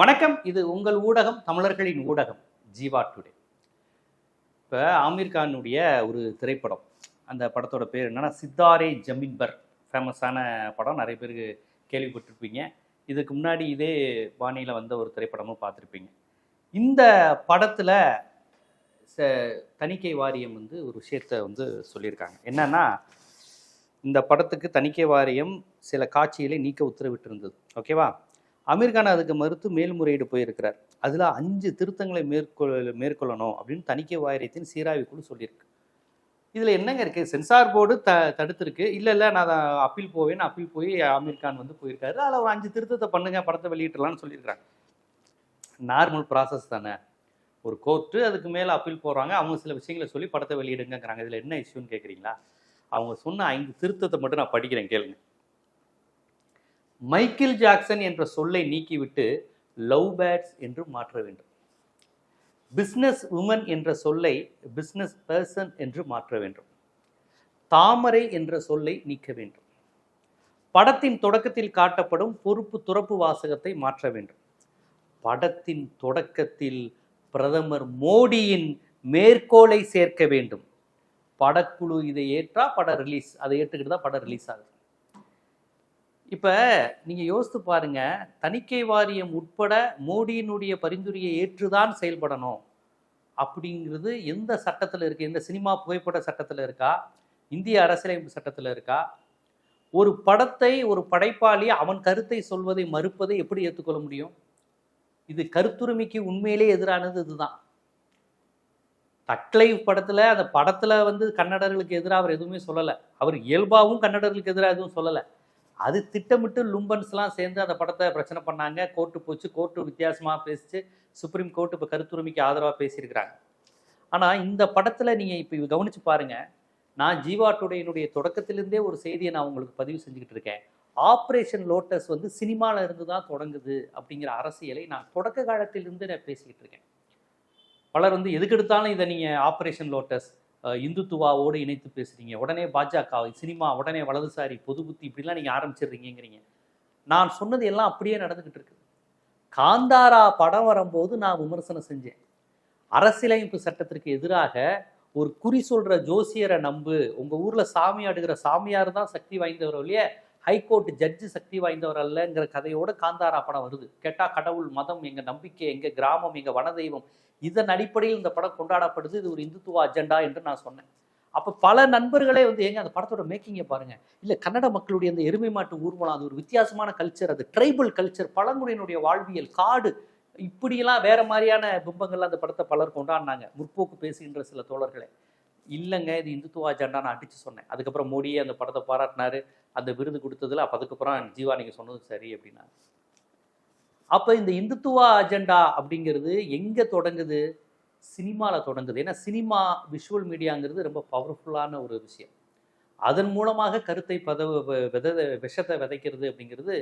வணக்கம். இது உங்கள் ஊடகம் தமிழர்களின் ஊடகம் ஜீவா டுடே. இப்போ ஆமீர் கானுடைய ஒரு திரைப்படம். அந்த படத்தோட பேர் என்னன்னா சித்தாரே ஜமீன்பர். ஃபேமஸான படம். நிறைய பேருக்கு கேள்விப்பட்டிருப்பீங்க. இதுக்கு முன்னாடி இதே பாணியில் வந்த ஒரு திரைப்படமும் பார்த்துருப்பீங்க. இந்த படத்தில் ச தணிக்கை வாரியம் வந்து ஒரு விஷயத்த வந்து சொல்லியிருக்காங்க. என்னன்னா இந்த படத்துக்கு தணிக்கை வாரியம் சில காட்சிகளை நீக்க உத்தரவிட்டிருந்தது. ஓகேவா? அமீர்கான் அதுக்கு மறுத்து மேல்முறையீடு போயிருக்கிறார். அதில் அஞ்சு திருத்தங்களை மேற்கொள்ள மேற்கொள்ளணும் அப்படின்னு தணிக்கை வாரியத்தின் சீராய்வுக்குழு சொல்லியிருக்கு. இதில் என்னங்க இருக்குது சென்சார் போர்டு த தடுத்திருக்கு. இல்லை இல்லை நான் அப்பீல் போவேன். அப்பீல் போய் அமீர்கான் வந்து போயிருக்காரு. அதில் ஒரு அஞ்சு திருத்தத்தை பண்ணுங்க படத்தை வெளியிட்டலான்னு சொல்லியிருக்கிறாங்க. நார்மல் ப்ராசஸ் தானே. ஒரு கோர்ட்டு அதுக்கு மேலே அப்பீல் போடுறாங்க. அவங்க சில விஷயங்களை சொல்லி படத்தை வெளியிடுங்கிறாங்க இதில் என்ன இஷ்யூன்னு கேட்குறீங்களா அவங்க சொன்ன ஐந்து திருத்தத்தை மட்டும் நான் படிக்கிறேன் கேளுங்க. மைக்கேல் ஜாக்சன் என்ற சொல்லை நீக்கிவிட்டு லவ் பேட்ஸ் என்று மாற்ற வேண்டும். பிஸ்னஸ் உமன் என்ற சொல்லை பிஸ்னஸ் பர்சன் என்று மாற்ற வேண்டும். தாமரை என்ற சொல்லை நீக்க வேண்டும். படத்தின் தொடக்கத்தில் காட்டப்படும் பொறுப்பு துறப்பு வாசகத்தை மாற்ற வேண்டும். படத்தின் தொடக்கத்தில் பிரதமர் மோடியின் மேற்கோளை சேர்க்க வேண்டும். படக்குழு இதை ஏற்றா படம் ரிலீஸ் அதை ஏற்றுக்கிட்டு தான் படம் ரிலீஸ் ஆகுது. இப்போ நீங்கள் யோசித்து பாருங்க தணிக்கை வாரியம் உட்பட மோடியினுடைய பரிந்துரையை ஏற்றுதான் செயல்படணும். அப்படிங்கிறது எந்த சட்டத்தில் இருக்கு? எந்த சினிமா புகைப்பட சட்டத்தில் இருக்கா? இந்திய அரசியலமைப்பு சட்டத்தில் இருக்கா? ஒரு படத்தை ஒரு படைப்பாளி அவன் கருத்தை சொல்வதை மறுப்பதை எப்படி ஏற்றுக்கொள்ள முடியும்? இது கருத்துரிமைக்கு உண்மையிலே எதிரானது இதுதான். தக்லை படத்தில் அந்த படத்தில் வந்து கன்னடர்களுக்கு எதிராக அவர் எதுவுமே சொல்லலை. அவர் இயல்பாகவும் கன்னடர்களுக்கு எதிராக எதுவும் சொல்லலை. அது திட்டமிட்டு லும்பன்ஸ்லாம் சேர்ந்து அந்த படத்தை பிரச்சனை பண்ணாங்க. கோர்ட்டு போச்சு. கோர்ட்டு வித்தியாசமாக பேசிச்சு. சுப்ரீம் கோர்ட் இப்போ கருத்துரிமைக்கு ஆதரவாக பேசியிருக்கிறாங்க. ஆனால் இந்த படத்தில் நீங்கள் இப்போ கவனிச்சு பாருங்கள் நான் ஜீவா டுடேனுடைய தொடக்கத்திலேருந்தே ஒரு செய்தியை நான் உங்களுக்கு பதிவு செஞ்சுக்கிட்டு இருக்கேன். ஆப்ரேஷன் லோட்டஸ் வந்து சினிமாவில் இருந்து தான் தொடங்குது அப்படிங்கிற அரசியலை நான் தொடக்க காலத்திலிருந்து நான் பேசிக்கிட்டு இருக்கேன். பலர் வந்து எதுக்கு எடுத்தாலும் இதை நீங்கள் ஆப்ரேஷன் லோட்டஸ் இந்துத்துவாவோடு இணைத்து பேசுறீங்க. உடனே பாஜக சினிமா உடனே வலதுசாரி பொது புத்தி இப்படிலாம் நீங்கள் ஆரம்பிச்சிடுறீங்கிறீங்க நான் சொன்னது எல்லாம் அப்படியே நடந்துக்கிட்டு இருக்கு காந்தாரா படம் வரும்போது நான் விமர்சனம் செஞ்சேன். அரசியலமைப்பு சட்டத்திற்கு எதிராக ஒரு குறி சொல்ற ஜோசியரை நம்பு உங்க ஊர்ல சாமி ஆடுகிற சாமியார் தான் சக்தி வாய்ந்தவர் இல்லையே? ஹைகோர்ட் ஜட்ஜு சக்தி வாய்ந்தவர் அல்லங்கிற கதையோட காந்தாரா படம் வருது. கேட்டா கடவுள் மதம் எங்க நம்பிக்கை எங்க கிராமம் எங்க வனதெய்வம் இதன் அடிப்படையில் இந்த படம் கொண்டாடப்படுது. இது ஒரு இந்துத்துவ அஜெண்டா என்று நான் சொன்னேன். அப்போ பல நண்பர்களே வந்து ஏங்க அந்த படத்தோட மேக்கிங்கை பாருங்க. இல்லை கன்னட மக்களுடைய அந்த எருமை மாட்டு ஊர்வலம் அது ஒரு வித்தியாசமான கல்ச்சர் அது ட்ரைபல் கல்ச்சர் பழங்குடியினுடைய வாழ்வியல் காடு இப்படியெல்லாம் வேற மாதிரியான பிம்பங்கள்ல அந்த படத்தை பலர் கொண்டாடினாங்க. முற்போக்கு பேசுகின்ற சில தோழர்களே. இல்லைங்க இது இந்துத்துவ அஜெண்டா நான் அடிச்சு சொன்னேன். அதுக்கப்புறம் மோடியே அந்த படத்தை பாராட்டினாரு. அந்த விருது கொடுத்ததுல அப்போ அதுக்கப்புறம் ஜீவா நீங்க சொன்னது சரி அப்படின்னா அப்போ இந்த இந்துத்துவ அஜெண்டா அப்படிங்கிறது எங்கே தொடங்குது? சினிமாவில் தொடங்குது. ஏன்னா சினிமா விஷுவல் மீடியாங்கிறது ரொம்ப பவர்ஃபுல்லான ஒரு விஷயம். அதன் மூலமாக கருத்தை பதவ வித விஷத்தை விதைக்கிறது அப்படிங்கிறது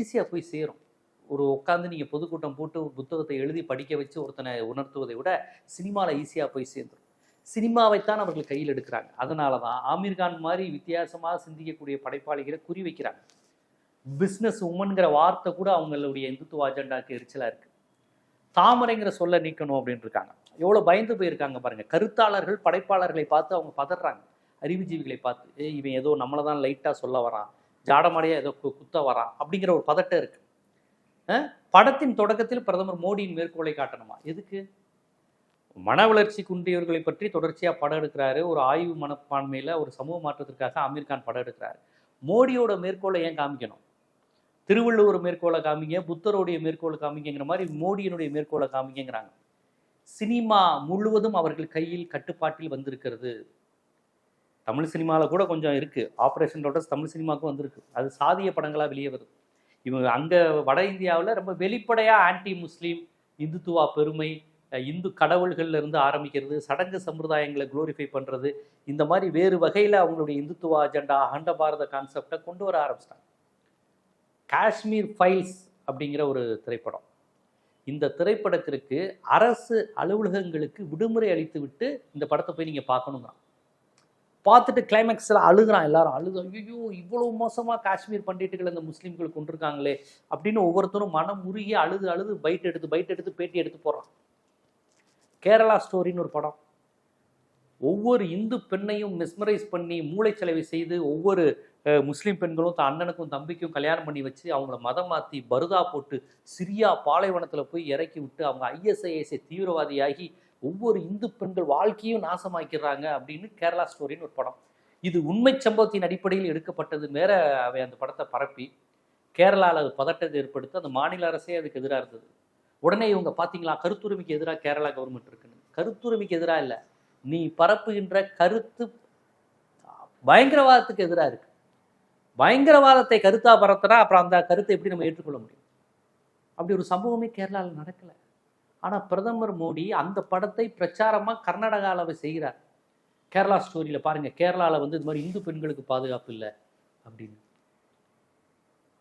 ஈஸியாக போய் சேரும். ஒரு உட்காந்து நீங்கள் பொதுக்கூட்டம் போட்டு ஒரு புத்தகத்தை எழுதி படிக்க வச்சு ஒருத்தனை உணர்த்துவதை விட சினிமாவில் ஈஸியாக போய் சேர்ந்துடும் சினிமாவைத்தான் அவர்கள் கையில் எடுக்கிறாங்க. அதனால தான் ஆமீர் கான் மாதிரி வித்தியாசமாக சிந்திக்கக்கூடிய படைப்பாளிகளை குறி வைக்கிறாங்க. பிஸ்னஸ் உமன்கிற வார்த்தை கூட அவங்களுடைய இந்துத்துவ அஜெண்டாக்கு எரிச்சலாக இருக்குது தாமரைங்கிற சொல்ல நீக்கணும் அப்படின்னு இருக்காங்க எவ்வளோ பயந்து போயிருக்காங்க பாருங்கள் கருத்தாளர்கள் படைப்பாளர்களை பார்த்து அவங்க பதறாங்க. அறிவுஜீவிகளை பார்த்து ஏ இவன் ஏதோ நம்மளை தான் லைட்டாக சொல்ல வரான். ஜாடமாடியாக ஏதோ கு- குத்த வரான். அப்படிங்கிற ஒரு பதட்டம் இருக்குது படத்தின் தொடக்கத்தில் பிரதமர் மோடியின் மேற்கோளை காட்டணுமா? எதுக்கு? மன வளர்ச்சி குன்றியவர்களை பற்றி தொடர்ச்சியாக படம் எடுக்கிறாரு. ஒரு ஆய்வு மனப்பான்மையில் ஒரு சமூக மாற்றத்திற்காக அமீர் கான் படம் எடுக்கிறாரு. மோடியோட மேற்கோளை ஏன் காமிக்கணும்? திருவள்ளுவர் மேற்கோளை காமிங்க புத்தருடைய மேற்கோளை காமிங்கிற மாதிரி மோடியினுடைய மேற்கோளை காமிங்கிறாங்க சினிமா முழுவதும் அவர்கள் கையில் கட்டுப்பாட்டில் வந்திருக்கிறது. தமிழ் சினிமாவில் கூட கொஞ்சம் இருக்குது ஆப்ரேஷன் லோட்டஸ் தமிழ் சினிமாவுக்கும் வந்திருக்கு. அது சாதிய படங்களாக வெளியே வருது. இவங்க அங்கே வட இந்தியாவில் ரொம்ப வெளிப்படையாக ஆன்டி முஸ்லீம் இந்துத்துவா பெருமை இந்து கடவுள்கள்ல இருந்து ஆரம்பிக்கிறது சடங்கு சம்பிரதாயங்களை குளோரிஃபை பண்ணுறது இந்த மாதிரி வேறு வகையில் அவங்களுடைய இந்துத்துவா அஜெண்டா அகண்ட பாரத கான்செப்டை கொண்டு வர ஆரம்பிச்சிட்டாங்க. காஷ்மீர் ஃபைல்ஸ் அப்படிங்கிற ஒரு திரைப்படம். இந்த திரைப்படத்திற்கு அரசு அலுவலகங்களுக்கு விடுமுறை அளித்து விட்டு இந்த படத்தை போய் நீங்கள் பார்க்கணுங்கிறான். பார்த்துட்டு கிளைமேக்ஸில் அழுகுறான் எல்லாரும். அழுது ஐயோ இவ்வளோ மோசமாக காஷ்மீர் பண்டிட்டுகள் இந்த முஸ்லீம்கள் கொண்டிருக்காங்களே அப்படின்னு ஒவ்வொருத்தரும் மனம் உருகி அழுது அழுது பைட் எடுத்து பைட் எடுத்து பேட்டி எடுத்து போகிறான் கேரளா ஸ்டோரின்னு ஒரு படம். ஒவ்வொரு இந்து பெண்ணையும் மிஸ்மரைஸ் பண்ணி மூளைச்சலவை செய்து ஒவ்வொரு முஸ்லீம் பெண்களும் தன் அண்ணனுக்கும் தம்பிக்கும் கல்யாணம் பண்ணி வச்சு அவங்கள மதம் மாற்றி பருதா போட்டு சிரியா பாலைவனத்தில் போய் இறக்கி விட்டு அவங்க ஐஎஸ்ஐஎஸ்ஐ தீவிரவாதியாகி ஒவ்வொரு இந்து பெண்கள் வாழ்க்கையும் நாசமாக்கிறாங்க அப்படின்னு கேரளா ஸ்டோரின்னு ஒரு படம். இது உண்மை சம்பவத்தின் அடிப்படையில் எடுக்கப்பட்டது மேலே அவை அந்த படத்தை பரப்பி கேரளாவில் அது பதட்டத்தை ஏற்படுத்தி அந்த மாநில அரசே அதுக்கு எதிராக இருந்தது. உடனே இவங்க பார்த்தீங்களா கருத்துரிமைக்கு எதிராக கேரளா கவர்மெண்ட் இருக்குன்னு. கருத்துரிமைக்கு எதிராக இல்லை. நீ பரப்புகின்ற கருத்து பயங்கரவாதத்துக்கு எதிராக இருக்கு. பயங்கரவாதத்தை கருத்தா பரத்துனா அப்புறம் அந்த கருத்தை எப்படி நம்ம ஏற்றுக்கொள்ள முடியும்? அப்படி ஒரு சம்பவமே கேரளாவில் நடக்கலை. ஆனால் பிரதமர் மோடி அந்த படத்தை பிரச்சாரமாக கர்நாடகாவில் செய்கிறார். கேரளா ஸ்டோரியில் பாருங்கள் கேரளாவில் வந்து இது மாதிரி இந்து பெண்களுக்கு பாதுகாப்பு இல்லை அப்படின்னு.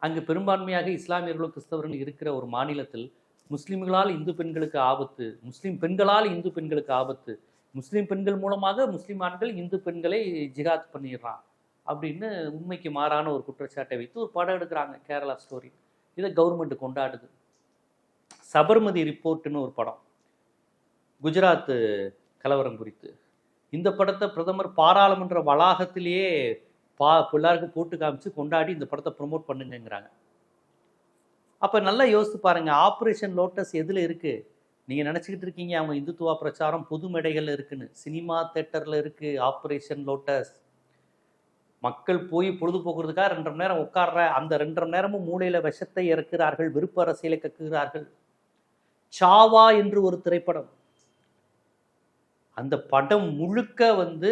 அங்கு பெரும்பான்மையாக இஸ்லாமியர்களும் கிறிஸ்தவர்களும் இருக்கிற ஒரு மாநிலத்தில் முஸ்லீம்களால் இந்து பெண்களுக்கு ஆபத்து முஸ்லீம் பெண்களால் இந்து பெண்களுக்கு ஆபத்து முஸ்லீம் பெண்கள் மூலமாக முஸ்லீம் ஆண்கள் இந்து பெண்களை ஜிகாத் பண்ணிடுறான். அப்படின்னு உண்மைக்கு மாறான ஒரு குற்றச்சாட்டை வைத்து ஒரு படம் எடுக்கிறாங்க கேரளா ஸ்டோரி. இதை கவர்மெண்ட் கொண்டாடுது. சபர்மதி ரிப்போர்ட்னு ஒரு படம். குஜராத் கலவரம் குறித்து. இந்த படத்தை பிரதமர் பாராளுமன்ற வளாகத்திலேயே பா எல்லாருக்கும் போட்டு காமிச்சு கொண்டாடி இந்த படத்தை ப்ரொமோட் பண்ணுங்கிறாங்க அப்போ நல்லா யோசித்து பாருங்கள் ஆப்ரேஷன் லோட்டஸ் எதில் இருக்குது நீங்கள் நினச்சிக்கிட்டு இருக்கீங்க அவங்க இந்துத்துவா பிரச்சாரம் பொது மேடைகளில் இருக்குன்னு. சினிமா தேட்டரில் இருக்குது ஆப்ரேஷன் லோட்டஸ் மக்கள் போய் பொழுதுபோக்குறதுக்காக ரெண்டு மணி நேரம் உட்கார்ற அந்த ரெண்டரை மணி நேரமும் மூளையில விஷத்தை இறக்குகிறார்கள் விருப்ப அரசியலை கக்குகிறார்கள். சாவா என்று ஒரு திரைப்படம். அந்த படம் முழுக்க வந்து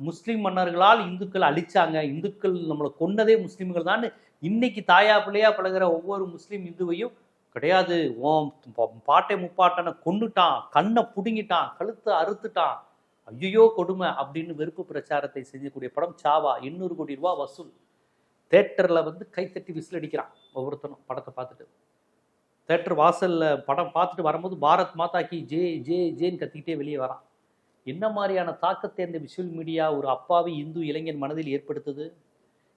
முஸ்லீம் மன்னர்களால் இந்துக்கள் அழிச்சாங்க. இந்துக்கள் நம்மளை கொன்னதே முஸ்லீம்கள் தான். இன்னைக்கு தாயா பிள்ளையா பழகுற ஒவ்வொரு முஸ்லீம் இந்துவையும் கிடையாது ஓம் பாட்டை முப்பாட்டனை கொன்னுட்டான் கண்ணை பிடுங்கிட்டான் கழுத்தை அறுத்துட்டான் ஐயோ கொடுமை அப்படின்னு வெறுப்பு பிரச்சாரத்தை செய்யக்கூடிய படம் சாவா எண்ணூறு கோடி ரூபா வசூல். தேட்டரில் வந்து கைத்தட்டி விசில் அடிக்கிறான் ஒவ்வொருத்தனும் படத்தை பார்த்துட்டு. தேட்டர் வாசலில் படம் பார்த்துட்டு வரும்போது பாரத் மாதாக்கி ஜே ஜே ஜேன்னு கத்திக்கிட்டே வெளியே வரான். என்ன மாதிரியான தாக்கத்தை இந்த விஷுவல் மீடியா ஒரு அப்பாவி இந்து இளைஞன் மனதில் ஏற்படுத்துது?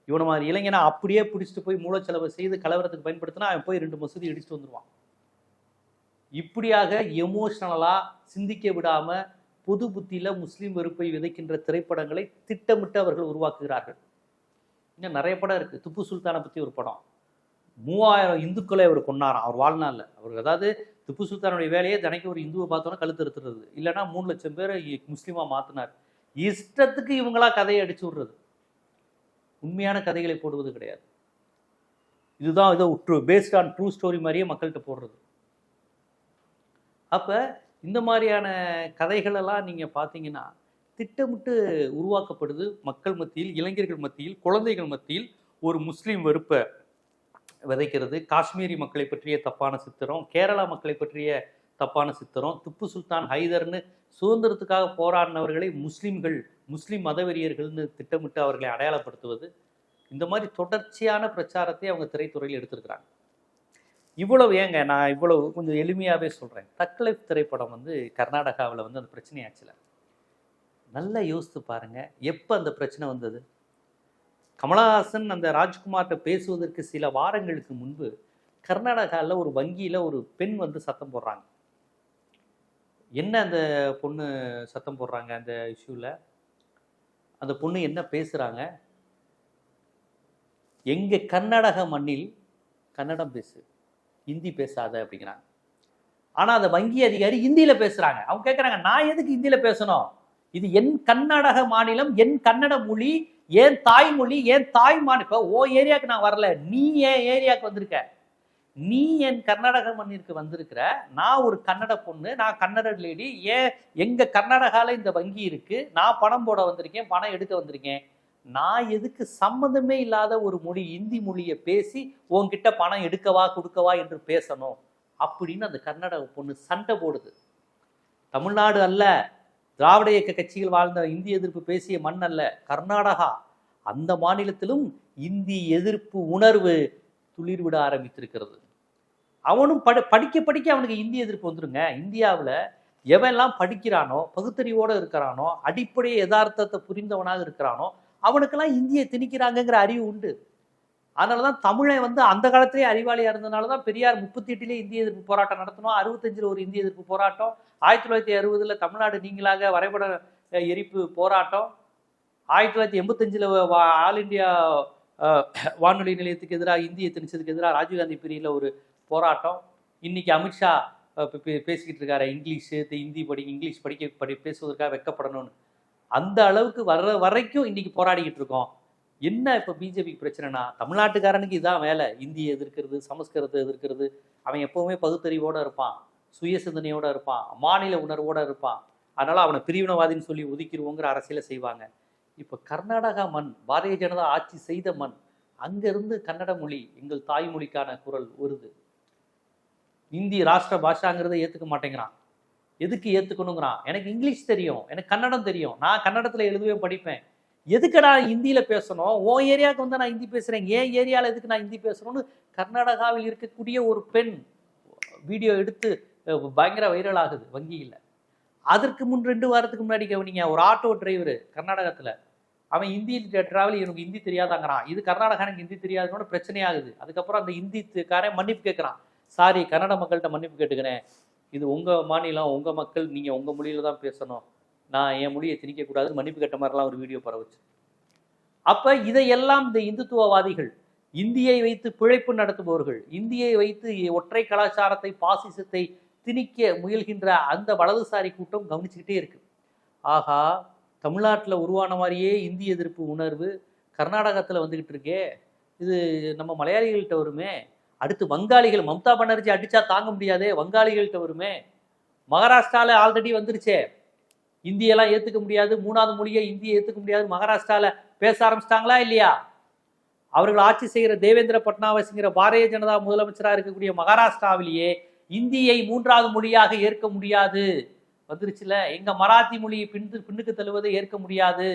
இவனை மாதிரி இளைஞனை அப்படியே பிடிச்சிட்டு போய் மூலச்செலவு செய்து கலவரத்துக்கு பயன்படுத்தினா அவன் போய் ரெண்டு மசூதி இடிச்சுட்டு வந்துடுவான் இப்படியாக எமோஷ்னலாக சிந்திக்க விடாமல் பொது புத்தியில முஸ்லீம் வெறுப்பை விதைக்கின்ற திரைப்படங்களை திட்டமிட்டு அவர்கள் உருவாக்குகிறார்கள். இன்னும் நிறைய படம் இருக்கு. திப்பு சுல்தானை பற்றி ஒரு படம். மூவாயிரம் இந்துக்களை அவர் கொண்டாராம் அவர் வாழ்நாளில். அவர் அதாவது திப்பு சுல்தானுடைய வேலையே தினைக்கு ஒரு இந்துவை பார்த்தோன்னா கழுத்து எடுத்துறது இல்லைன்னா மூணு லட்சம் பேர் முஸ்லீமா மாற்றினார் இஷ்டத்துக்கு இவங்களா கதையை அடிச்சு விடுறது. உண்மையான கதைகளை போடுவது கிடையாது. இதுதான் இதை true based on true story மாதிரியே மக்கள்கிட்ட போடுறது. அப்போ இந்த மாதிரியான கதைகளெல்லாம் நீங்கள் பார்த்தீங்கன்னா திட்டமிட்டு உருவாக்கப்படுது மக்கள் மத்தியில் இளைஞர்கள் மத்தியில் குழந்தைகள் மத்தியில் ஒரு முஸ்லீம் வெறுப்பை விதைக்கிறது. காஷ்மீரி மக்களை பற்றிய தப்பான சித்திரம் கேரளா மக்களை பற்றிய தப்பான சித்திரம் திப்பு சுல்தான் ஹைதர்னு சுதந்திரத்துக்காக போராடினவர்களை முஸ்லீம்கள் முஸ்லீம் மதவெறியர்கள்னு திட்டமிட்டு அவர்களை அடையாளப்படுத்துவது. இந்த மாதிரி தொடர்ச்சியான பிரச்சாரத்தை அவங்க திரைத்துறையில் எடுத்திருக்கிறாங்க. இவ்வளவு ஏங்க நான் இவ்வளவு கொஞ்சம் எளிமையாகவே சொல்கிறேன் தக்கலை திரைப்படம் வந்து கர்நாடகாவில் வந்து அந்த பிரச்சனையாச்சுல நல்லா யோசித்து பாருங்கள் எப்போ அந்த பிரச்சனை வந்தது? கமலஹாசன் அந்த ராஜ்குமார்கிட்ட பேசுவதற்கு சில வாரங்களுக்கு முன்பு கர்நாடகாவில் ஒரு வங்கியில் ஒரு பெண் வந்து சத்தம் போடுறாங்க. என்ன அந்த பொண்ணு சத்தம் போடுறாங்க அந்த இஷ்யூவில் அந்த பொண்ணு என்ன பேசுகிறாங்க எங்கள் கர்நாடக மண்ணில் கன்னடம் பேசு. ஹிந்தி பேசாத அப்படிங்கிறாங்க. ஆனால் அந்த வங்கி அதிகாரி ஹிந்தியில் பேசுகிறாங்க அவங்க கேட்குறாங்க நான் எதுக்கு ஹிந்தியில் பேசணும்? இது என் கர்நாடக மாநிலம் என் கன்னட மொழி ஏன் தாய்மொழி ஏன் தாய் மாநிலம். இப்போ ஓ ஏரியாவுக்கு நான் வரல. நீ ஏன் ஏரியாவுக்கு வந்திருக்க? நீ என் கர்நாடக மண்ணிற்கு வந்திருக்கிற? நான் ஒரு கன்னட பொண்ணு நான் கன்னட லேடி ஏன் எங்க கர்நாடகால இந்த வங்கி இருக்கு? நான் பணம் போட வந்திருக்கேன் பணம் எடுக்க வந்திருக்கேன். நான் எதுக்கு சம்மந்தமே இல்லாத ஒரு மொழி இந்தி மொழியை பேசி உன்கிட்ட பணம் எடுக்கவா கொடுக்கவா என்று பேசணும் அப்படின்னு அந்த கர்நாடக பொண்ணு சண்டை போடுது. தமிழ்நாடு அல்ல திராவிட இயக்க கட்சிகள் வாழ்ந்த இந்தி எதிர்ப்பு பேசிய மண் அல்ல கர்நாடகா. அந்த மாநிலத்திலும் இந்தி எதிர்ப்பு உணர்வு துளிர்விட ஆரம்பித்திருக்கிறது. அவனும் படி படிக்க படிக்க அவனுக்கு இந்தி எதிர்ப்பு வந்துருங்க. இந்தியாவில் எவெல்லாம் படிக்கிறானோ பகுத்தறிவோடு இருக்கிறானோ அடிப்படை யதார்த்தத்தை புரிந்தவனாக இருக்கிறானோ அவனுக்கெல்லாம் இந்தியை திணிக்கிறாங்கங்கிற அறிவு உண்டு. அதனால தான் தமிழை வந்து அந்த காலத்திலே அறிவாளியாக இருந்தனால தான் பெரியார் முப்பத்தி எட்டுலேயே இந்திய எதிர்ப்பு போராட்டம் நடத்தணும் அறுபத்தஞ்சில் ஒரு இந்திய எதிர்ப்பு போராட்டம் ஆயிரத்தி தொள்ளாயிரத்தி அறுபதில் தமிழ்நாடு நீங்களாக வரைபட எரிப்பு போராட்டம் ஆயிரத்தி தொள்ளாயிரத்தி எண்பத்தஞ்சில் ஆல் இந்தியா வானொலி நிலையத்துக்கு எதிராக இந்திய திணிச்சதுக்கு எதிராக ராஜீவ்காந்தி பிரியில் ஒரு போராட்டம். இன்னைக்கு அமித்ஷா பே- பேசிக்கிட்டு இருக்காரு இங்கிலீஷு இந்தி ஹிந்தி படி இங்கிலீஷ் படிக்க படி பேசுவதற்காக வெக்கப்படணும்னு. அந்த அளவுக்கு வர்ற வரைக்கும் இன்னைக்கு போராடிக்கிட்டு இருக்கோம். என்ன இப்போ பிஜேபி பிரச்சனைனா தமிழ்நாட்டுக்காரனுக்கு இதான் வேலை. இந்தியை எதிர்க்கிறது சமஸ்கிருதத்தை எதிர்க்கிறது. அவன் எப்பவுமே பகுத்தறிவோட இருப்பான். சுய சிந்தனையோடு இருப்பான். மாநில உணர்வோட இருப்பான். அதனால அவனை பிரிவினவாதின்னு சொல்லி ஒதுக்கிடுவோங்கிற அரசியலை செய்வாங்க. இப்போ கர்நாடகா மண் பாரதிய ஜனதா ஆட்சி செய்த மண் அங்கிருந்து கன்னட மொழி எங்கள் தாய்மொழிக்கான குரல் வருது. இந்தி ராஷ்டிர பாஷாங்கிறத ஏற்றுக்க மாட்டேங்கிறான். எதுக்கு ஏற்றுக்கணுங்கிறான் எனக்கு இங்கிலீஷ் தெரியும் எனக்கு கன்னடம் தெரியும். நான் கன்னடத்தில் எழுதவே படிப்பேன். எதுக்கடா இந்தியில் பேசணும்? உன் ஏரியாவுக்கு வந்து நான் ஹிந்தி பேசுகிறேன் ஏன் ஏரியாவில் எதுக்கு நான் ஹிந்தி பேசணும்னு கர்நாடகாவில் இருக்கக்கூடிய ஒரு பெண் வீடியோ எடுத்து பயங்கர வைரல் ஆகுது வங்கியில். அதற்கு முன் ரெண்டு வாரத்துக்கு முன்னாடி கவனிங்க ஒரு ஆட்டோ டிரைவர் கர்நாடகத்தில். அவன் ஹிந்தி டிராவல் எனக்கு ஹிந்தி தெரியாதாங்கிறான். இது கர்நாடகா எனக்கு ஹிந்தி தெரியாதுன்னு பிரச்சனையாகுது. அதுக்கப்புறம் அந்த ஹிந்திக்காரன் மன்னிப்பு கேட்குறான் சாரி கன்னட மக்கள்கிட்ட மன்னிப்பு கேட்டுக்கிறேன். இது உங்கள் மாநிலம் உங்கள் மக்கள் நீங்கள் உங்கள் மொழியில் தான் பேசணும். நான் என் மொழியை திணிக்கக்கூடாதுன்னு மன்னிப்பு கட்ட மாதிரிலாம் ஒரு வீடியோ பரவச்சு. அப்போ இதையெல்லாம் இந்த இந்துத்துவவாதிகள் இந்தியை வைத்து பிழைப்பு நடத்துபவர்கள் இந்தியை வைத்து ஒற்றை கலாச்சாரத்தை பாசிசத்தை திணிக்க முயல்கின்ற அந்த வலதுசாரி கூட்டம் கவனிச்சுக்கிட்டே இருக்கு. ஆகா தமிழ்நாட்டில் உருவான மாதிரியே இந்திய எதிர்ப்பு உணர்வு கர்நாடகத்தில் வந்துக்கிட்டு இருக்கே. இது நம்ம மலையாளிகள்கிட்ட வருமே. அடுத்து வங்காளிகள் மம்தா பானர்ஜி அடிச்சா தாங்க முடியாதே வங்காளிகள்கிட்ட வருமே. மகாராஷ்டிராவில் ஆல்ரெடி வந்துருச்சே. இந்தியெல்லாம் ஏற்றுக்க முடியாது மூணாவது மொழியை இந்தியை ஏற்றுக்க முடியாது மகாராஷ்டிராவில் பேச ஆரம்பிச்சிட்டாங்களா இல்லையா? அவர்கள் ஆட்சி செய்கிற தேவேந்திர பட்னாவிஸ்ங்கிற பாரதிய ஜனதா முதலமைச்சராக இருக்கக்கூடிய மகாராஷ்டிராவிலேயே இந்தியை மூன்றாவது மொழியாக ஏற்க முடியாது. வந்துருச்சுல எங்க மராத்தி மொழியை பின் பின்னுக்கு தள்ளுவதை ஏற்க முடியாது.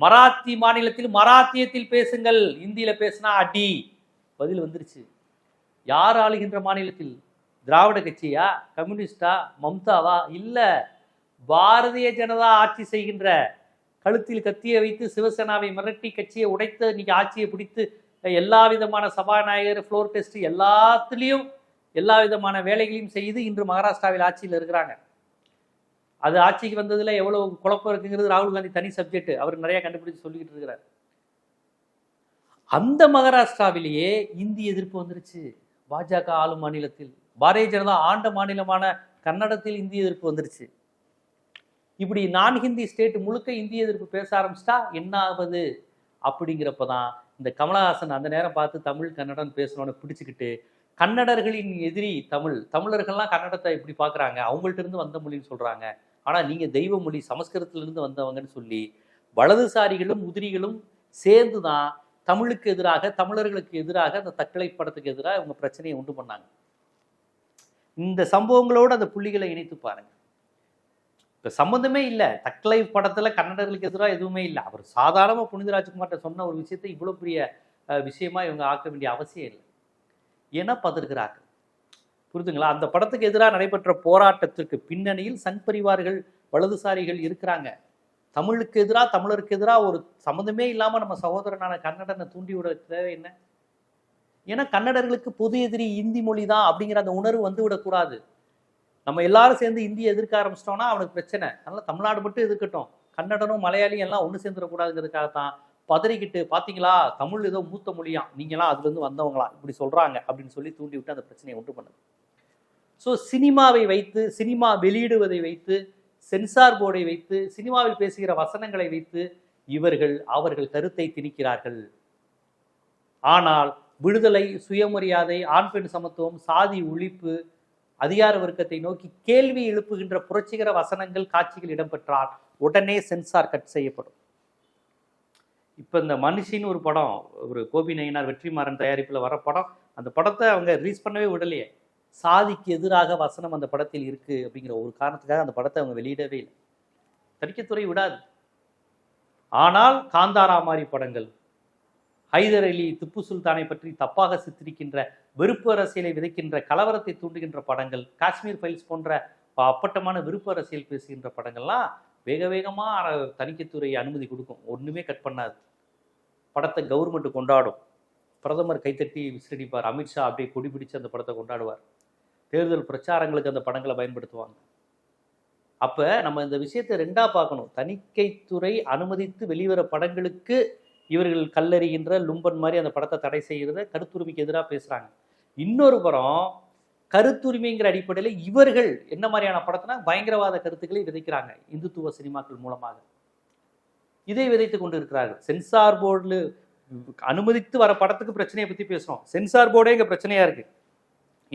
மராத்தி மாநிலத்தில் மராத்தியத்தில் பேசுங்கள் இந்தியில பேசினா அடி. பதில் வந்துருச்சு. யார் ஆளுகின்ற மாநிலத்தில்? திராவிட கட்சியா? கம்யூனிஸ்டா? மம்தாவா? இல்லை. பாரதிய ஜனதா ஆட்சி செய்கின்ற கழுத்தில் கத்தியை வைத்து சிவசேனாவை மிரட்டி கட்சியை உடைத்து இன்னைக்கு ஆட்சியை பிடித்து எல்லா விதமான சபாநாயகர் ஃப்ளோர் டெஸ்ட் எல்லாத்துலேயும் எல்லா விதமான வேலைகளையும் செய்து இன்று மகாராஷ்டிராவில் ஆட்சியில் இருக்கிறாங்க. அது ஆட்சிக்கு வந்ததில் எவ்வளோ குழப்பம் இருக்குங்கிறது ராகுல் காந்தி தனி சப்ஜெக்ட் அவர் நிறைய கண்டுபிடிச்சு சொல்லிக்கிட்டு இருக்கிறார். அந்த மகாராஷ்டிராவிலேயே இந்தி எதிர்ப்பு வந்துருச்சு. பாஜக ஆளும் மாநிலத்தில் பாரதிய ஜனதா ஆண்ட மாநிலமான கன்னடத்தில் இந்திய எதிர்ப்பு வந்துருச்சு. இப்படி நான் ஹிந்தி ஸ்டேட் முழுக்க இந்திய எதிர்ப்பு பேச ஆரம்பிச்சிட்டா என்ன ஆகுது அப்படிங்கிறப்ப தான் இந்த கமலஹாசன் அந்த நேரம் பார்த்து தமிழ் கன்னடம் பேசணும்னு பிடிச்சிக்கிட்டு கன்னடர்களின் எதிரி தமிழ் தமிழர்கள்லாம் கன்னடத்தை இப்படி பார்க்குறாங்க. அவங்கள்ட்ட இருந்து வந்த மொழின்னு சொல்கிறாங்க ஆனால் நீங்கள் தெய்வ மொழி சமஸ்கிருதத்திலிருந்து வந்தவங்கன்னு சொல்லி வலதுசாரிகளும் உதிரிகளும் சேர்ந்து தான் தமிழுக்கு எதிராக தமிழர்களுக்கு எதிராக அந்த தக்கலை படத்துக்கு எதிராக இவங்க பிரச்சனையை உண்டு பண்ணாங்க. இந்த சம்பவங்களோடு அந்த புள்ளிகளை இணைத்து பாருங்க. இப்போ சம்மந்தமே இல்லை. தக்கலை படத்தில் கன்னடர்களுக்கு எதிராக எதுவுமே இல்லை. அவர் சாதாரணமாக புனித ராஜ்குமார்ட்ட சொன்ன ஒரு விஷயத்தை இவ்வளோ பெரிய விஷயமா இவங்க ஆக்க வேண்டிய அவசியம் இல்லை. ஏன்னா பதறுகிறார்கள். புரிதுங்களா அந்த படத்துக்கு எதிராக நடைபெற்ற போராட்டத்திற்கு பின்னணியில் சங் பரிவார்கள் வலதுசாரிகள் இருக்கிறாங்க. தமிழுக்கு எதிராக தமிழருக்கு எதிராக ஒரு சம்மந்தமே இல்லாமல் நம்ம சகோதரனான கன்னடனை தூண்டி விட தேவை என்ன? ஏன்னா கன்னடர்களுக்கு பொது எதிரி இந்தி மொழி தான் அப்படிங்கிற அந்த உணர்வு வந்து விடக்கூடாது. நம்ம எல்லாரும் சேர்ந்து இந்தியை எதிர்க்க ஆரம்பிச்சிட்டோம்னா அவனுக்கு பிரச்சனை. அதனால தமிழ்நாடு மட்டும் எதிர்க்கட்டும். கன்னடனும் மலையாளியும் எல்லாம் ஒன்று சேர்ந்துடக்கூடாதுங்கிறதுக்காக தான் பதறிக்கிட்டு பார்த்தீங்களா தமிழ் ஏதோ மூத்த மொழியாம் நீங்களாம் அதுலேருந்து வந்தவங்களா? இப்படி சொல்கிறாங்க அப்படின்னு சொல்லி தூண்டி விட்டு அந்த பிரச்சனையை உண்டு பண்ணுது. ஸோ சினிமாவை வைத்து சினிமா வெளியிடுவதை வைத்து சென்சார் போர்டை வைத்து சினிமாவில் பேசுகிற வசனங்களை வைத்து இவர்கள் அவர்கள் கருத்தை திணிக்கிறார்கள். ஆனால் விடுதலை சுயமரியாதை ஆண் பெண் சமத்துவம் சாதி ஒழிப்பு அதிகார வர்க்கத்தை நோக்கி கேள்வி எழுப்புகின்ற புரட்சிகர வசனங்கள் காட்சிகள் இடம்பெற்றால் உடனே சென்சார் கட் செய்யப்படும். இப்போ இந்த மனுஷின்னு ஒரு படம் ஒரு கோபி நயினார் வெற்றிமாறன் தயாரிப்பில் வர படம் அந்த படத்தை அவங்க ரிலீஸ் பண்ணவே விடலையே. சாதிக்கு எதிராக வசனம் அந்த படத்தில் இருக்கு அப்படிங்கிற ஒரு காரணத்துக்காக அந்த படத்தை அவங்க வெளியிடவே இல்லை. தணிக்கைத்துறை விடாது. ஆனால் காந்தாரா மாதிரி படங்கள் ஹைதர் அலி திப்பு சுல்தானை பற்றி தப்பாக சித்தரிக்கின்ற வெறுப்பு அரசியலை விதைக்கின்ற கலவரத்தை தூண்டுகின்ற படங்கள் காஷ்மீர் ஃபைல்ஸ் போன்ற அப்பட்டமான விருப்ப அரசியல் பேசுகின்ற படங்கள்லாம் வேக வேகமாக தணிக்கைத்துறை அனுமதி கொடுக்கும். ஒன்றுமே கட் பண்ணாது. படத்தை கவர்மெண்ட் கொண்டாடும். பிரதமர் கைத்தட்டி விசிறடிப்பார். அமித்ஷா அப்படியே கொடி பிடிச்சு அந்த படத்தை கொண்டாடுவார். தேர்தல் பிரச்சாரங்களுக்கு அந்த படங்களை பயன்படுத்துவாங்க. அப்போ நம்ம இந்த விஷயத்தை ரெண்டாக பார்க்கணும். தணிக்கைத்துறை அனுமதித்து வெளிவர படங்களுக்கு இவர்கள் கல்லறிகின்ற லும்பன் மாதிரி அந்த படத்தை தடை செய்கிறத கருத்துரிமைக்கு எதிராக பேசுகிறாங்க இன்னொரு புறம் கருத்துரிமைங்கிற அடிப்படையில் இவர்கள் என்ன மாதிரியான படத்தினா பயங்கரவாத கருத்துக்களை விதைக்கிறாங்க இந்துத்துவ சினிமாக்கள் மூலமாக. இதை விதைத்து கொண்டு இருக்கிறார்கள் சென்சார் போர்டில் அனுமதித்து வர படத்துக்கு பிரச்சனையை பற்றி பேசுகிறோம் சென்சார் போர்டே இங்கே பிரச்சனையாக இருக்குது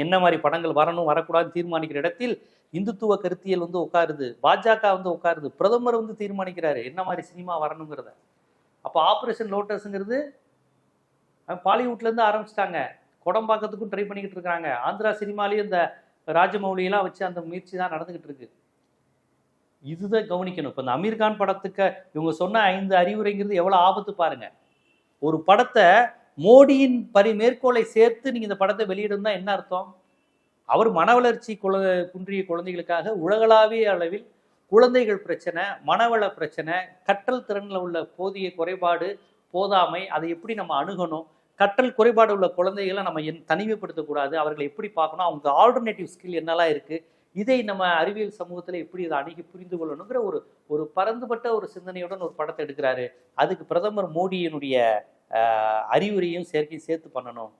என்ன மாதிரி படங்கள் வரணும் வரக்கூடாதுன்னு தீர்மானிக்கிற இடத்தில் இந்துத்துவ கருத்தியல் வந்து உட்காருது. பாஜக வந்து உட்காருது. பிரதமர் வந்து தீர்மானிக்கிறாரு. என்ன மாதிரி சினிமா வரணுங்கிறத. அப்போ ஆப்ரேஷன் லோட்டஸ்ங்கிறது பாலிவுட்லேருந்து ஆரம்பிச்சிட்டாங்க. குடம்பாக்கத்துக்கும் ட்ரை பண்ணிக்கிட்டு இருக்கிறாங்க ஆந்திரா சினிமாலேயும் இந்த ராஜமௌலியெல்லாம் வச்சு அந்த முயற்சி தான் நடந்துக்கிட்டு இருக்கு. இதுதான் கவனிக்கணும். இப்போ இந்த அமீர்கான் படத்துக்கு இவங்க சொன்ன ஐந்து அறிவுரைங்கிறது எவ்வளோ ஆபத்து பாருங்க. ஒரு படத்தை மோடியின் பரி மேற்கோளை சேர்த்து நீங்கள் இந்த படத்தை வெளியிடும் என்ன அர்த்தம்? அவர் மன வளர்ச்சி குழ குன்றிய குழந்தைகளுக்காக உலகளாவிய அளவில் குழந்தைகள் பிரச்சனை மனவள பிரச்சனை கற்றல் திறனில் உள்ள போதிய குறைபாடு போதாமை அதை எப்படி நம்ம அணுகணும்? கற்றல் குறைபாடு உள்ள குழந்தைகளை நம்ம என் தனிமைப்படுத்தக்கூடாது. அவர்களை எப்படி பார்க்கணும்? அவங்க ஆல்டர்னேட்டிவ் ஸ்கில் என்னெல்லாம் இருக்குது இதை நம்ம அறிவியல் சமூகத்தில் எப்படி இதை அணுகி புரிந்து கொள்ளணுங்கிற ஒரு ஒரு பரந்துபட்ட ஒரு சிந்தனையுடன் ஒரு படத்தை எடுக்கிறாரு. அதுக்கு பிரதமர் மோடியினுடைய அறிவுரையும் சேர்க்கையும் சேர்த்து பண்ணணும்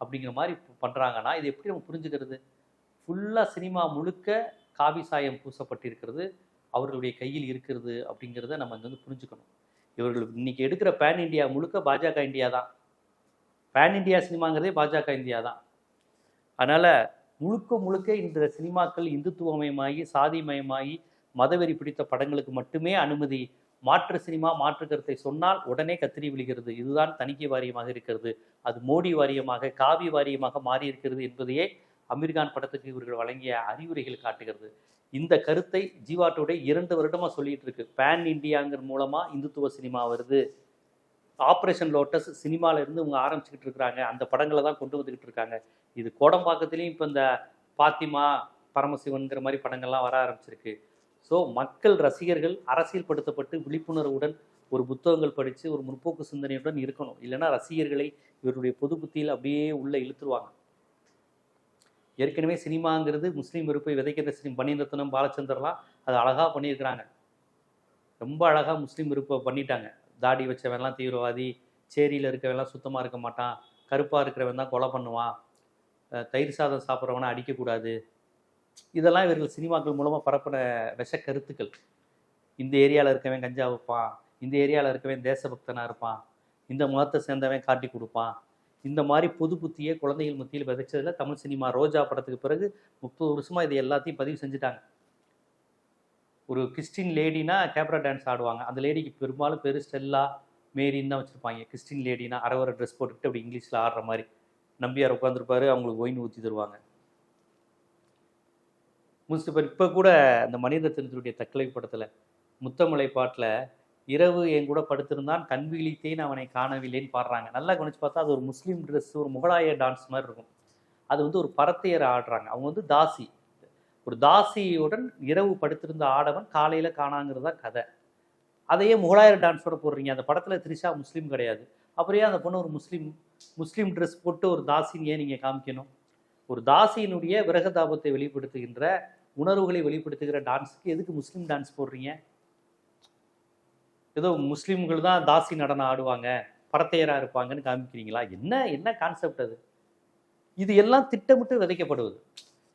அப்படிங்கிற மாதிரி பண்ணுறாங்கன்னா இது எப்படி நம்ம புரிஞ்சுக்கிறது? ஃபுல்லாக சினிமா முழுக்க காவி சாயம் பூசப்பட்டிருக்கிறது அவர்களுடைய கையில் இருக்கிறது அப்படிங்கிறத நம்ம இங்கே வந்து புரிஞ்சுக்கணும். இவர்கள் இன்னைக்கு எடுக்கிற பேன் இந்தியா முழுக்க பாஜக இந்தியா தான். பேன் இந்தியா சினிமாங்கிறதே பாஜக இந்தியா தான். அதனால் முழுக்க முழுக்க இந்த சினிமாக்கள் இந்துத்துவமயமாகி சாதிமயமாகி மதவெறி பிடித்த படங்களுக்கு மட்டுமே அனுமதி மாற்று சினிமா மாற்று கருத்தை சொன்னால் உடனே கத்திரி விழுகிறது. இதுதான் தணிக்கை வாரியமாக இருக்கிறது. அது மோடி வாரியமாக காவி வாரியமாக மாறியிருக்கிறது என்பதையே அமீர்கான் படத்துக்கு இவர்கள் வழங்கிய அறிவுரைகள் காட்டுகிறது. இந்த கருத்தை ஜீவாட்டோட இரண்டு வருடமாக சொல்லிட்டு இருக்கு. பேன் இண்டியாங்கிற மூலமா இந்துத்துவ சினிமா வருது. ஆப்ரேஷன் லோட்டஸ் சினிமால இருந்து இவங்க ஆரம்பிச்சுக்கிட்டு இருக்கிறாங்க. அந்த படங்களை தான் கொண்டு வந்துக்கிட்டு இருக்காங்க. இது கோடம்பாக்கத்துலேயும் இப்போ இந்த பாத்திமா பரமசிவன்கிற மாதிரி படங்கள்லாம் வர ஆரம்பிச்சிருக்கு. ஸோ மக்கள் ரசிகர்கள் அரசியல்படுத்தப்பட்டு விழிப்புணர்வுடன் ஒரு புத்தகங்கள் படித்து ஒரு முற்போக்கு சிந்தனையுடன் இருக்கணும். இல்லைன்னா ரசிகர்களை இவருடைய பொது புத்தியில் அப்படியே உள்ளே இழுத்துருவாங்க. ஏற்கனவே சினிமாங்கிறது முஸ்லீம் வெறுப்பை விதைக்கிற சினி பனிரத்னம் பாலச்சந்தர்லாம் அது அழகாக பண்ணியிருக்கிறாங்க. ரொம்ப அழகாக முஸ்லீம் வெறுப்பை பண்ணிட்டாங்க. தாடி வச்சவன்லாம் தீவிரவாதி சேரியில் இருக்கவெல்லாம் சுத்தமாக இருக்க மாட்டான். கருப்பாக இருக்கிறவன் தான் கொலை பண்ணுவான். தயிர் சாதம் சாப்பிட்றவனை அடிக்கக்கூடாது. இதெல்லாம் இவர்கள் சினிமாக்கள் மூலமாக பரப்பின விஷ கருத்துக்கள் இந்த ஏரியாவில் இருக்கவன் கஞ்சா வைப்பான் இந்த ஏரியாவில் இருக்கவன் தேசபக்தனாக இருப்பான் இந்த மதத்தை சேர்ந்தவன் காட்டி கொடுப்பான். இந்த மாதிரி பொது புத்தியை குழந்தைகள் மத்தியில் விதைச்சதுல தமிழ் சினிமா ரோஜா படத்துக்கு பிறகு முப்பது வருஷமா இது எல்லாத்தையும் பதிவு செஞ்சுட்டாங்க. ஒரு கிறிஸ்டின் லேடினா கேப்ரா டான்ஸ் ஆடுவாங்க. அந்த லேடிக்கு பெரும்பாலும் பேர் ஸ்டெல்லா மேரின்னு தான் வச்சுருப்பாங்க. கிறிஸ்டின் லேடினா அரவர ட்ரெஸ் போட்டுக்கிட்டு அப்படி இங்கிலீஷில் ஆடுற மாதிரி. நம்பியார் உட்காந்துருப்பாரு அவங்களுக்கு ஒயின் ஊற்றி தருவாங்க. முடிச்சுட்டு இப்போ கூட அந்த மனிதத்தினுடைய தக்கலை படத்தில் முத்தமலை பாட்டில் இரவு என் கூட படுத்திருந்தான் கண் விழித்தேன் அவனை காணவில்லைன்னு பாடுறாங்க. நல்லா கவனிச்சு பார்த்தா அது ஒரு முஸ்லீம் ட்ரெஸ் ஒரு முகலாய டான்ஸ் மாதிரி இருக்கும். அது வந்து ஒரு பரத்தையர் ஆடுறாங்க. அவங்க வந்து தாசி. ஒரு தாசியுடன் இரவு படுத்திருந்த ஆடவன் காலையில் காணாங்கிறது தான் கதை. அதையே முகலாயர் டான்ஸோட போடுறீங்க. அந்த படத்தில் த்ரிஷா முஸ்லீம் கிடையாது. அப்புறம் அந்த பொண்ணு ஒரு முஸ்லீம் முஸ்லீம் ட்ரெஸ் போட்டு ஒரு தாசின்னு ஏன் நீங்கள் காமிக்கணும்? ஒரு தாசியினுடைய விரகதாபத்தை வெளிப்படுத்துகின்ற உணர்வுகளை வெளிப்படுத்துகிற டான்ஸுக்கு எதுக்கு முஸ்லீம் டான்ஸ் போடுறீங்க? ஏதோ முஸ்லீம்கள் தான் தாசி நடனம் ஆடுவாங்க படத்தையராக இருப்பாங்கன்னு காமிக்கிறீங்களா? என்ன என்ன கான்செப்ட் அது? இது எல்லாம் திட்டமிட்டு விதைக்கப்படுவது.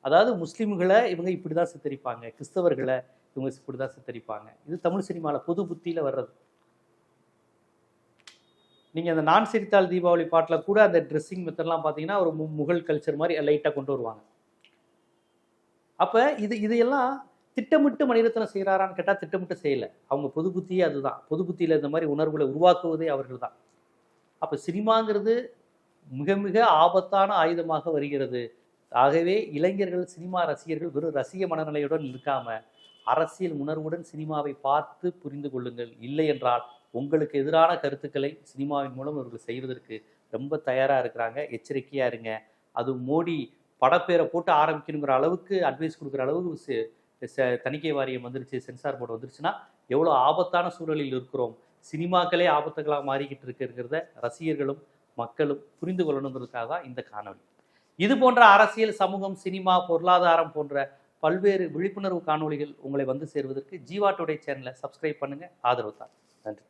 அதாவது முஸ்லீம்களை இவங்க இப்படி தான் சித்தரிப்பாங்க கிறிஸ்தவர்களை இவங்க இப்படி தான் சித்தரிப்பாங்க. இது தமிழ் சினிமாவில் பொது புத்தியில் வர்றது. நீங்கள் அந்த நான் சிரித்தால் தீபாவளி பாட்டில் கூட அந்த ட்ரெஸ்ஸிங் மெத்தட்லாம் பார்த்தீங்கன்னா ஒரு மு- முகல் கல்ச்சர் மாதிரி லைட்டாக கொண்டு வருவாங்க. அப்போ இது இதையெல்லாம் திட்டமிட்டு மணிரத்னம் செய்கிறாரான்னு கேட்டால் திட்டமிட்டு செய்யலை. அவங்க பொது புத்தியே அதுதான். பொது புத்தியில் இந்த மாதிரி உணர்வுகளை உருவாக்குவதே அவர்கள் தான் அப்போ சினிமாங்கிறது மிக மிக ஆபத்தான ஆயுதமாக வருகிறது. ஆகவே இளைஞர்கள் சினிமா ரசிகர்கள் வெறும் ரசிக மனநிலையுடன் இருக்காமல் அரசியல் உணர்வுடன் சினிமாவை பார்த்து புரிந்து கொள்ளுங்கள். இல்லை என்றால் உங்களுக்கு எதிரான கருத்துக்களை சினிமாவின் மூலம் இவர்கள் செய்வதற்கு ரொம்ப தயாராக இருக்கிறாங்க. எச்சரிக்கையாக இருங்க. அது மோடி படப்பேரை போட்டு ஆரம்பிக்கணுங்கிற அளவுக்கு அட்வைஸ் கொடுக்குற அளவுக்கு தணிக்கை வாரியம் வந்துருச்சு சென்சார் போர்டு வந்துருச்சுன்னா எவ்வளோ ஆபத்தான சூழலில் இருக்கிறோம். சினிமாக்களே ஆபத்துகளாக மாறிக்கிட்டு இருக்குங்கிறத ரசிகர்களும் மக்களும் புரிந்து கொள்ளணுங்கிறதுக்காக தான் இந்த காணொளி. இது போன்ற அரசியல் சமூகம் சினிமா பொருளாதாரம் போன்ற பல்வேறு விழிப்புணர்வு காணொளிகள் உங்களை வந்து சேருவதற்கு ஜீவா டுடே சேனலை சப்ஸ்கிரைப் பண்ணுங்கள் ஆதரவு தான். நன்றி.